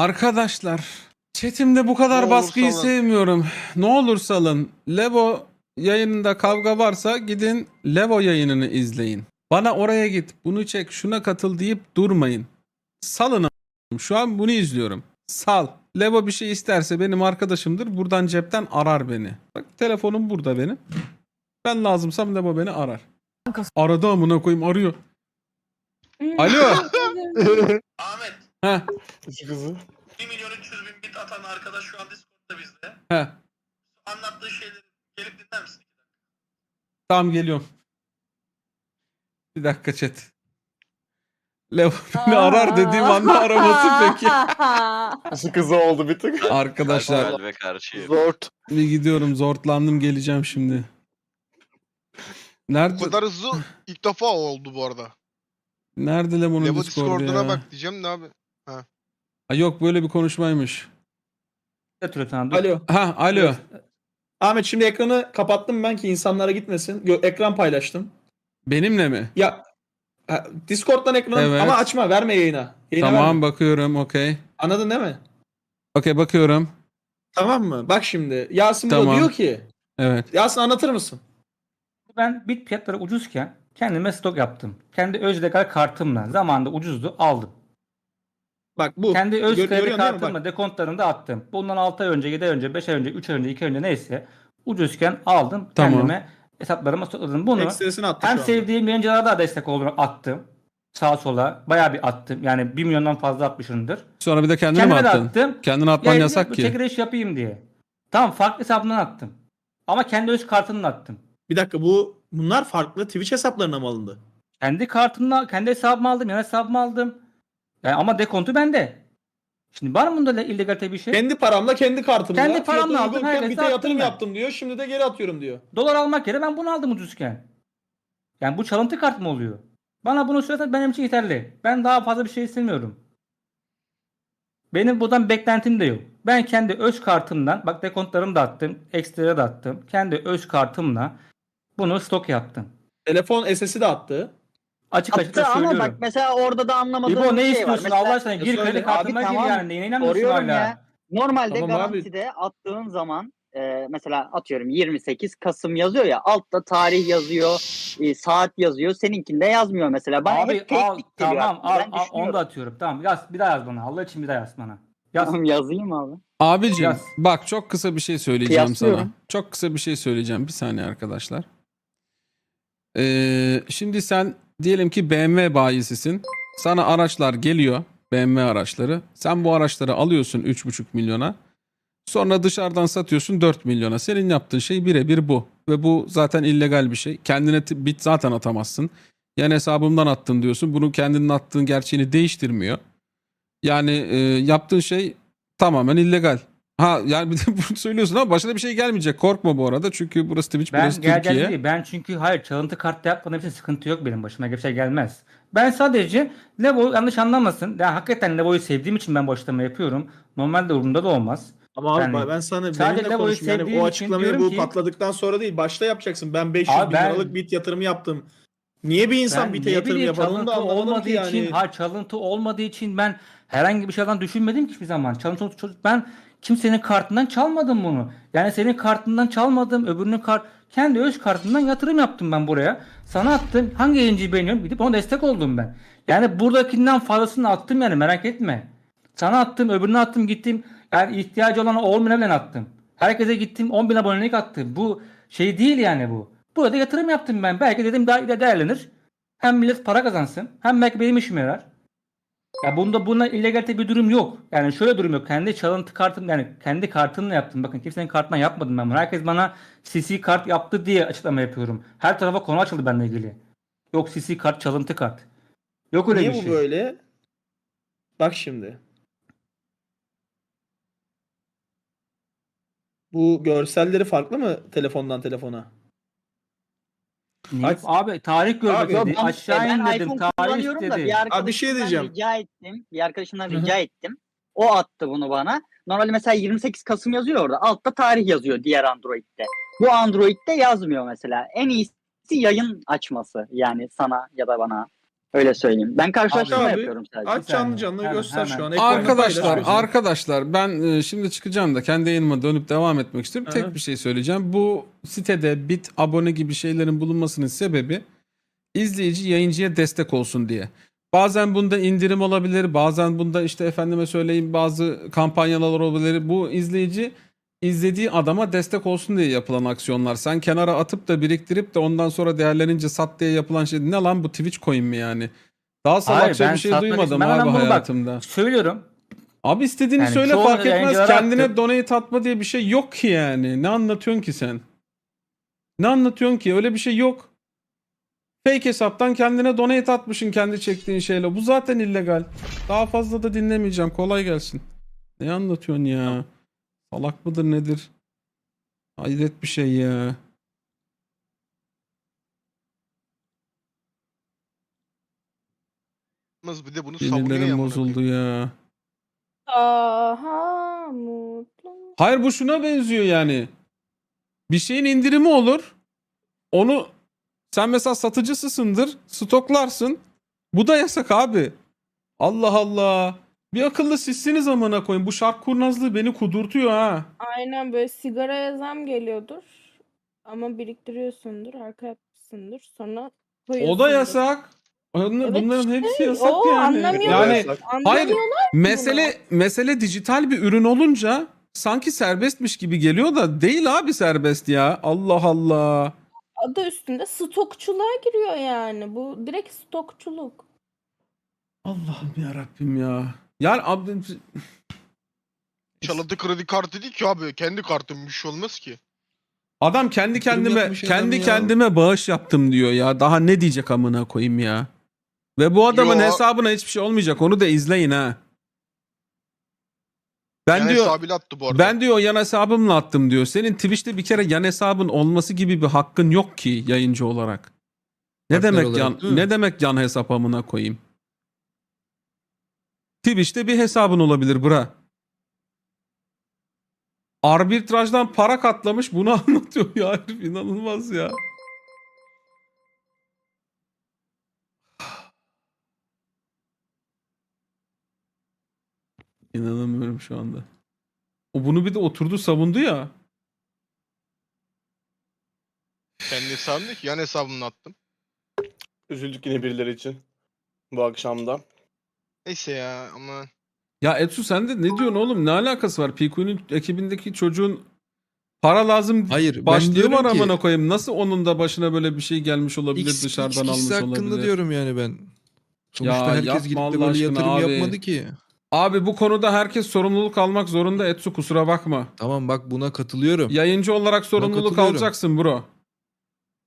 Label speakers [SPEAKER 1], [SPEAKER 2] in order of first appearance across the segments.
[SPEAKER 1] Arkadaşlar chatimde bu kadar
[SPEAKER 2] Ne
[SPEAKER 1] baskıyı
[SPEAKER 2] salın.
[SPEAKER 1] sevmiyorum. Ne olur salın. Levo yayınında kavga varsa gidin Levo yayınını izleyin. Bana oraya git, bunu çek, şuna katıl deyip durmayın. Salın. Şu an bunu izliyorum. Sal. Levo bir şey isterse benim arkadaşımdır. Buradan cepten arar beni. Bak telefonum burada benim. Ben lazımsam Levo beni arar. Aradı amına koyayım arıyor. Alo. Heh,
[SPEAKER 2] Kızı kızı.
[SPEAKER 3] 1 milyon 300 bin bit atan arkadaş şu an Discord'da bizde.
[SPEAKER 1] heh.
[SPEAKER 3] Anlattığı şeyleri gelip dinler misin?
[SPEAKER 1] Tamam geliyorum. Bir dakika chat. Levo beni arar dediğim anda araması peki.
[SPEAKER 2] Kızı kızı oldu bir tık.
[SPEAKER 1] Arkadaşlar
[SPEAKER 4] Kalbe karşı.
[SPEAKER 2] Zort.
[SPEAKER 1] bir gidiyorum zortlandım geleceğim şimdi.
[SPEAKER 5] Bu
[SPEAKER 1] Nerede
[SPEAKER 5] kadar hızlı ilk defa oldu bu arada.
[SPEAKER 1] nerede Levo'nun
[SPEAKER 5] Levo
[SPEAKER 1] Discord'u
[SPEAKER 5] Discord'una
[SPEAKER 1] ya?
[SPEAKER 5] bak diyeceğim de abi.
[SPEAKER 1] Ha, yok böyle bir konuşmaymış.
[SPEAKER 6] Alo.
[SPEAKER 1] Ha alo.
[SPEAKER 6] Ahmet şimdi ekranı kapattım ben ki insanlara gitmesin. Ekran paylaştım.
[SPEAKER 1] Benimle mi?
[SPEAKER 6] Ya ha, Discord'dan ekranı
[SPEAKER 1] Evet.
[SPEAKER 6] ama açma verme yayına. Yayına
[SPEAKER 1] tamam
[SPEAKER 6] verme.
[SPEAKER 1] bakıyorum okey.
[SPEAKER 6] Anladın değil mi?
[SPEAKER 1] Okey bakıyorum.
[SPEAKER 6] Tamam mı? Bak şimdi Yasin burada
[SPEAKER 1] Tamam.
[SPEAKER 6] diyor ki
[SPEAKER 1] Evet.
[SPEAKER 6] Yasin anlatır mısın?
[SPEAKER 7] Ben bit fiyatları ucuzken kendime stok yaptım. Kendi öz legal kartımla zamanında ucuzdu aldım.
[SPEAKER 6] Bak bu.
[SPEAKER 7] Kendi öz kredi kartımla dekontlarını da attım. Bundan 6 ay önce, 7 ay önce, 5 ay önce, 3 ay önce, 2 ay önce neyse ucuzken aldım.
[SPEAKER 1] Tamam.
[SPEAKER 7] Kendime hesaplarıma stokladım. Bunu hem sevdiğim yayıncılara da destek olduğunu attım. Sağa sola bayağı bir attım. Yani 1 milyondan fazla atmışımdır.
[SPEAKER 1] Sonra bir de kendine mi attın?
[SPEAKER 7] attım.
[SPEAKER 1] Kendine atman
[SPEAKER 7] Yayıncı
[SPEAKER 1] yasak ki.
[SPEAKER 7] Çekiliş yapayım diye. Tamam farklı hesabımdan attım. Ama kendi öz kartımla attım.
[SPEAKER 6] Bir dakika bu bunlar farklı Twitch hesaplarına mı alındı?
[SPEAKER 7] Kendi kartımla, kendi hesabımı aldım, yan hesabımı aldım. Yani ama dekontu bende. Şimdi var mı bunda le- illegalite bir şey?
[SPEAKER 6] Kendi paramla kendi kartımla.
[SPEAKER 7] Kendi paramla aldım,
[SPEAKER 6] Bir de yatırım
[SPEAKER 7] ben.
[SPEAKER 6] yaptım diyor. Şimdi de geri atıyorum diyor.
[SPEAKER 7] Dolar almak yerine ben bunu aldım ucuzken. Yani bu çalıntı kart mı oluyor? Bana bunu söylesen benim için yeterli. Ben daha fazla bir şey istemiyorum. Benim buradan beklentim de yok. Ben kendi öz kartımdan, bak dekontlarımı da attım, ekstra da attım. Kendi öz kartımla bunu stok yaptım.
[SPEAKER 6] Telefon SS'i de attı.
[SPEAKER 7] Açık açık
[SPEAKER 8] Attı
[SPEAKER 7] da
[SPEAKER 8] ama
[SPEAKER 7] söylüyorum.
[SPEAKER 8] bak mesela orada da anlamadığım
[SPEAKER 7] İbo ne
[SPEAKER 8] bir şey var.
[SPEAKER 7] istiyorsun
[SPEAKER 8] Mesela
[SPEAKER 7] Allah aşkına? Gir
[SPEAKER 6] söyle.
[SPEAKER 7] kredi kartıma
[SPEAKER 8] Abi
[SPEAKER 7] gir
[SPEAKER 8] tamam,
[SPEAKER 7] yani. Neyine inanmıyorsun
[SPEAKER 8] soruyorum
[SPEAKER 7] hala?
[SPEAKER 8] ya. Normalde
[SPEAKER 6] Tamam abi.
[SPEAKER 8] garantide attığın zaman e, mesela atıyorum 28 Kasım yazıyor ya altta tarih yazıyor, e, saat yazıyor. Seninkinde yazmıyor mesela. Bana
[SPEAKER 7] Abi
[SPEAKER 8] hep
[SPEAKER 7] al
[SPEAKER 8] geliyor
[SPEAKER 7] tamam al,
[SPEAKER 8] Ben
[SPEAKER 7] al onu
[SPEAKER 8] düşünüyorum.
[SPEAKER 7] da atıyorum. Tamam yaz bir daha yaz bana. Allah için bir daha yaz bana. Yaz.
[SPEAKER 8] Tamam yazayım abi.
[SPEAKER 1] Abicim
[SPEAKER 7] Yaz.
[SPEAKER 1] bak çok kısa bir şey söyleyeceğim sana.
[SPEAKER 8] Kıyaslıyorum.
[SPEAKER 1] Çok kısa bir şey söyleyeceğim. Bir saniye arkadaşlar. Ee, şimdi sen diyelim ki BMW bayisisin. Sana araçlar geliyor. BMW araçları. Sen bu araçları alıyorsun 3,5 milyona. Sonra dışarıdan satıyorsun 4 milyona. Senin yaptığın şey birebir bu. Ve bu zaten illegal bir şey. Kendine bit zaten atamazsın. Yani hesabımdan attın diyorsun. Bunu kendinin attığın gerçeğini değiştirmiyor. Yani e, yaptığın şey tamamen illegal. Ha yani bir de bunu söylüyorsun ama başına bir şey gelmeyecek. Korkma bu arada. Çünkü burası Twitch,
[SPEAKER 7] Ben
[SPEAKER 1] burası
[SPEAKER 7] gel
[SPEAKER 1] Türkiye.
[SPEAKER 7] gel değil. Ben çünkü hayır çalıntı kartta yapmadığım için sıkıntı yok benim başıma. Bir şey gelmez. Ben sadece Levo'yu yanlış anlamasın. Yani hakikaten Levo'yu sevdiğim için ben bu açıklamayı yapıyorum. Normalde umurumda da olmaz.
[SPEAKER 6] Ama abi
[SPEAKER 7] Yani
[SPEAKER 6] ben sana
[SPEAKER 7] sadece
[SPEAKER 6] benimle
[SPEAKER 7] Levo'yu
[SPEAKER 6] konuşayım. Yani
[SPEAKER 7] sevdiğim
[SPEAKER 6] o
[SPEAKER 7] için
[SPEAKER 6] açıklamayı
[SPEAKER 7] diyorum
[SPEAKER 6] bu
[SPEAKER 7] ki-
[SPEAKER 6] patladıktan sonra değil. Başta yapacaksın. Ben 500
[SPEAKER 7] Abi
[SPEAKER 6] bin
[SPEAKER 7] ben-
[SPEAKER 6] liralık bit yatırımı yaptım. Niye bir insan
[SPEAKER 7] Ben
[SPEAKER 6] bite
[SPEAKER 7] ne
[SPEAKER 6] yatırım
[SPEAKER 7] bileyim,
[SPEAKER 6] yapar onu da
[SPEAKER 7] çalıntı
[SPEAKER 6] anlamadım
[SPEAKER 7] olmadığı
[SPEAKER 6] ki yani.
[SPEAKER 7] için, hayır çalıntı olmadığı için ben herhangi bir şeyden düşünmedim ki hiçbir zaman. Çalıntı çocuk ben kimsenin kartından çalmadım bunu. Yani senin kartından çalmadım, öbürünün kart kendi öz kartından yatırım yaptım ben buraya. Sana attım. Hangi yayıncıyı beğeniyorum? Gidip ona destek oldum ben. Yani buradakinden fazlasını attım yani merak etme. Sana attım, öbürüne attım, gittim. Yani ihtiyacı olan olmayana ben attım. Herkese gittim 10 bin abonelik attım. Bu şey değil yani bu. Burada yatırım yaptım ben. Belki dedim daha ileride değerlenir. Hem millet para kazansın. Hem belki benim işime yarar. Ya bunda buna illegalite bir durum yok. Yani şöyle durum yok. Kendi çalıntı kartım yani kendi kartımla yaptım. Bakın kimsenin kartına yapmadım ben bunu. Herkes bana CC kart yaptı diye açıklama yapıyorum. Her tarafa konu açıldı benimle ilgili. Yok CC kart çalıntı kart. Yok öyle
[SPEAKER 6] Niye
[SPEAKER 7] bir
[SPEAKER 6] bu
[SPEAKER 7] şey.
[SPEAKER 6] böyle? Bak şimdi. Bu görselleri farklı mı telefondan telefona?
[SPEAKER 7] Niye?
[SPEAKER 6] Abi-
[SPEAKER 7] Abi tarih görmek
[SPEAKER 6] Abi-
[SPEAKER 7] dedi.
[SPEAKER 8] Ben-
[SPEAKER 7] Aşağı
[SPEAKER 8] ben
[SPEAKER 7] in dedim.
[SPEAKER 8] iPhone
[SPEAKER 7] Tarih
[SPEAKER 8] kullanıyorum da
[SPEAKER 7] dedi.
[SPEAKER 8] bir arkadaşımdan
[SPEAKER 6] Abi bir şey diyeceğim.
[SPEAKER 8] rica ettim. Bir arkadaşımdan
[SPEAKER 6] Hı hı.
[SPEAKER 8] rica ettim. O attı bunu bana. Normalde mesela 28 Kasım yazıyor orada. Altta tarih yazıyor diğer Android'de. Bu Android'de yazmıyor mesela. En iyisi yayın açması yani sana ya da bana. Öyle söyleyeyim. Ben karşılaştırma
[SPEAKER 6] Abi,
[SPEAKER 8] yapıyorum sadece.
[SPEAKER 6] Aç canlı canlı
[SPEAKER 7] Hemen,
[SPEAKER 6] göster şu
[SPEAKER 7] hemen.
[SPEAKER 6] an. Ekranda
[SPEAKER 1] Arkadaşlar,
[SPEAKER 6] paylaş
[SPEAKER 1] arkadaşlar ben e, şimdi çıkacağım da kendi yayınıma dönüp devam etmek istiyorum. Tek
[SPEAKER 6] Aha.
[SPEAKER 1] bir şey söyleyeceğim. Bu sitede bit, abone gibi şeylerin bulunmasının sebebi izleyici yayıncıya destek olsun diye. Bazen bunda indirim olabilir, bazen bunda işte efendime söyleyeyim bazı kampanyalar olabilir. Bu izleyici izlediği adama destek olsun diye yapılan aksiyonlar. Sen kenara atıp da biriktirip de ondan sonra değerlenince sat diye yapılan şey ne lan bu Twitch coin mi yani? Daha salakça
[SPEAKER 7] ben
[SPEAKER 1] bir şey
[SPEAKER 7] satmak
[SPEAKER 1] duymadım
[SPEAKER 7] için- ben hemen
[SPEAKER 1] abi
[SPEAKER 7] bunu bak-
[SPEAKER 1] hayatımda.
[SPEAKER 7] Söylüyorum.
[SPEAKER 1] Abi istediğini
[SPEAKER 7] Yani
[SPEAKER 1] söyle
[SPEAKER 7] çoğu
[SPEAKER 1] fark etmez.
[SPEAKER 7] yayıncılara
[SPEAKER 1] Kendine
[SPEAKER 7] attım.
[SPEAKER 1] donate atma diye bir şey yok ki yani. Ne anlatıyorsun ki sen? Ne anlatıyorsun ki? Öyle bir şey yok. Fake hesaptan kendine donate atmışsın kendi çektiğin şeyle. Bu zaten illegal. Daha fazla da dinlemeyeceğim. Kolay gelsin. Ne anlatıyorsun ya? Salak mıdır nedir? Hayret bir şey ya.
[SPEAKER 5] Yalnız bir de bunu savunuyor ya.
[SPEAKER 1] Sinirlerim
[SPEAKER 5] amına
[SPEAKER 1] bozuldu ya.
[SPEAKER 4] Daha mutlu.
[SPEAKER 1] Hayır bu şuna benziyor yani. Bir şeyin indirimi olur. Onu sen mesela satıcısısındır. Stoklarsın. Bu da yasak abi. Allah Allah. Bir akıllı sizsiniz amına koyun. Bu şark kurnazlığı beni kudurtuyor ha.
[SPEAKER 4] Aynen böyle sigaraya zam geliyordur. Ama biriktiriyorsundur, arka yapmışsındır. Sonra
[SPEAKER 1] O
[SPEAKER 4] koyuyorsundur.
[SPEAKER 1] da yasak. Onun-
[SPEAKER 4] Evet
[SPEAKER 1] bunların
[SPEAKER 4] işte,
[SPEAKER 1] hepsi yasak
[SPEAKER 4] o
[SPEAKER 1] yani.
[SPEAKER 4] anlamıyorlar.
[SPEAKER 1] Yani
[SPEAKER 2] Yasak.
[SPEAKER 1] hayır
[SPEAKER 4] Anlamıyorlar
[SPEAKER 1] mesele mesele dijital bir ürün olunca sanki serbestmiş gibi geliyor da değil abi serbest ya. Allah Allah.
[SPEAKER 4] adı üstünde stokçuluğa giriyor yani. Bu direkt stokçuluk.
[SPEAKER 1] Allah'ım ya Rabbim ya. Yani abi
[SPEAKER 5] Çalıntı kredi kartı değil ki abi. Kendi kartım bir şey olmaz ki.
[SPEAKER 1] Adam kendi kendime
[SPEAKER 9] yapmış adam
[SPEAKER 1] kendi
[SPEAKER 9] ya.
[SPEAKER 1] kendime bağış yaptım diyor ya. Daha ne diyecek amına koyayım ya. Ve bu adamın
[SPEAKER 5] Yo.
[SPEAKER 1] hesabına hiçbir şey olmayacak. Onu da izleyin ha. Ben
[SPEAKER 5] yani
[SPEAKER 1] diyor
[SPEAKER 5] hesabıyla attı bu arada.
[SPEAKER 1] ben diyor yan hesabımla attım diyor. Senin Twitch'te bir kere yan hesabın olması gibi bir hakkın yok ki yayıncı olarak. Ne
[SPEAKER 9] Partner
[SPEAKER 1] demek
[SPEAKER 9] olarak,
[SPEAKER 1] yan
[SPEAKER 9] değil mi?
[SPEAKER 1] ne demek yan hesap amına koyayım? Twitch'te bir hesabın olabilir bra. Arbitrajdan para katlamış bunu anlatıyor ya herif inanılmaz ya. İnanamıyorum şu anda. O bunu bir de oturdu savundu ya.
[SPEAKER 5] Kendi hesabım değil ki. Yan hesabımla attım.
[SPEAKER 2] Üzüldük yine birileri için. Bu akşamda.
[SPEAKER 5] Neyse ya ama
[SPEAKER 1] Ya Etsu sen de ne diyorsun oğlum? Ne alakası var? Piku'nun ekibindeki çocuğun para lazım
[SPEAKER 9] Hayır ben
[SPEAKER 1] başlığı
[SPEAKER 9] diyorum
[SPEAKER 1] var
[SPEAKER 9] ki
[SPEAKER 1] amına koyayım. Nasıl onun da başına böyle bir şey gelmiş olabilir
[SPEAKER 9] X,
[SPEAKER 1] dışarıdan
[SPEAKER 9] X
[SPEAKER 1] almış
[SPEAKER 9] kişisi hakkında
[SPEAKER 1] olabilir.
[SPEAKER 9] diyorum yani ben. Sonuçta
[SPEAKER 1] Ya
[SPEAKER 9] herkes
[SPEAKER 1] yapma
[SPEAKER 9] gidip de
[SPEAKER 1] Allah
[SPEAKER 9] böyle
[SPEAKER 1] aşkına
[SPEAKER 9] yatırım
[SPEAKER 1] abi.
[SPEAKER 9] yapmadı ki.
[SPEAKER 1] Abi bu konuda herkes sorumluluk almak zorunda Etsu kusura bakma.
[SPEAKER 9] Tamam bak buna katılıyorum.
[SPEAKER 1] Yayıncı olarak sorumluluk
[SPEAKER 9] katılıyorum.
[SPEAKER 1] alacaksın bro.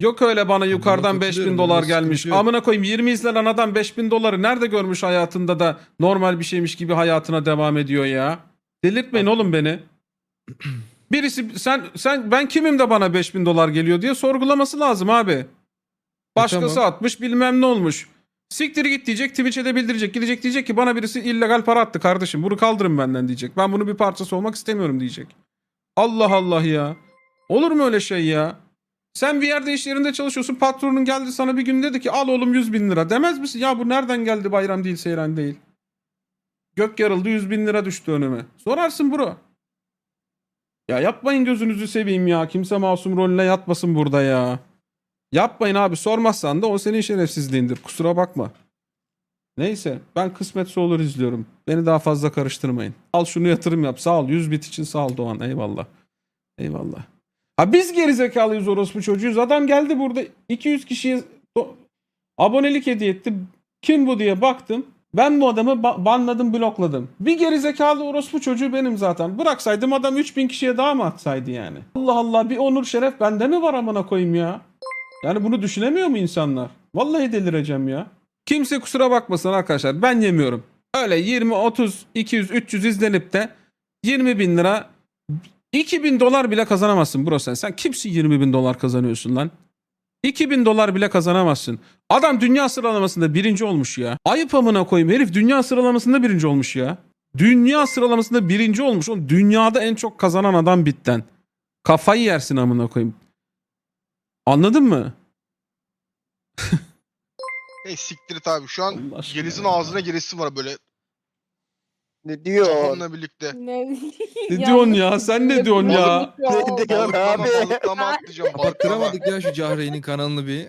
[SPEAKER 1] Yok öyle bana yukarıdan
[SPEAKER 9] buna
[SPEAKER 1] 5000
[SPEAKER 9] katılıyorum,
[SPEAKER 1] dolar
[SPEAKER 9] bunda sıkıntı
[SPEAKER 1] gelmiş.
[SPEAKER 9] yok.
[SPEAKER 1] Amına koyayım 20 izlenen adam 5000 doları nerede görmüş hayatında da normal bir şeymiş gibi hayatına devam ediyor ya. Delirtmeyin oğlum beni. Birisi sen sen ben kimim de bana 5000 dolar geliyor diye sorgulaması lazım abi. Başkası
[SPEAKER 9] tamam.
[SPEAKER 1] atmış bilmem ne olmuş. Siktir git diyecek Twitch'e de bildirecek. Gidecek diyecek ki bana birisi illegal para attı kardeşim. Bunu kaldırın benden diyecek. Ben bunun bir parçası olmak istemiyorum diyecek. Allah Allah ya. Olur mu öyle şey ya? Sen bir yerde iş yerinde çalışıyorsun. Patronun geldi sana bir gün dedi ki al oğlum 100 bin lira. Demez misin? Ya bu nereden geldi bayram değil seyran değil. Gök yarıldı 100 bin lira düştü önüme. Sorarsın bro. Ya yapmayın gözünüzü seveyim ya. Kimse masum rolüne yatmasın burada ya. Yapmayın abi sormazsan da o senin şerefsizliğindir. Kusura bakma. Neyse ben kısmetse olur izliyorum. Beni daha fazla karıştırmayın. Al şunu yatırım yap. Sağ ol. 100 bit için sağ ol Doğan. Eyvallah. Eyvallah. Ha biz gerizekalıyız orospu çocuğuyuz. Adam geldi burada 200 kişiye abonelik hediye etti. Kim bu diye baktım. Ben bu adamı ba- banladım blokladım. Bir gerizekalı orospu çocuğu benim zaten. Bıraksaydım adam 3000 kişiye daha mı atsaydı yani? Allah Allah bir onur şeref bende mi var amına koyayım ya? Yani bunu düşünemiyor mu insanlar? Vallahi delireceğim ya. Kimse kusura bakmasın arkadaşlar. Ben yemiyorum. Öyle 20, 30, 200, 300 izlenip de 20 bin lira 2000 dolar bile kazanamazsın bro sen. Sen kimsin 20 bin dolar kazanıyorsun lan? 2000 dolar bile kazanamazsın. Adam dünya sıralamasında birinci olmuş ya. Ayıp amına koyayım herif dünya sıralamasında birinci olmuş ya. Dünya sıralamasında birinci olmuş. Oğlum dünyada en çok kazanan adam bitten. Kafayı yersin amına koyayım. Anladın mı?
[SPEAKER 5] Hey siktir et abi. Şu an
[SPEAKER 1] Allah aşkına
[SPEAKER 5] Geliz'in
[SPEAKER 1] ya.
[SPEAKER 5] ağzına giresi var böyle.
[SPEAKER 10] Ne diyor?
[SPEAKER 5] Kafamla birlikte.
[SPEAKER 4] Ne,
[SPEAKER 1] Ne diyorsun ya? Sen ne diyorsun ya?
[SPEAKER 10] Ne diyor
[SPEAKER 5] Balıklama
[SPEAKER 10] abi?
[SPEAKER 5] balıklama atlayacağım. Balıklama.
[SPEAKER 9] Kapattıramadık ya şu Cahreyn'in kanalını bir.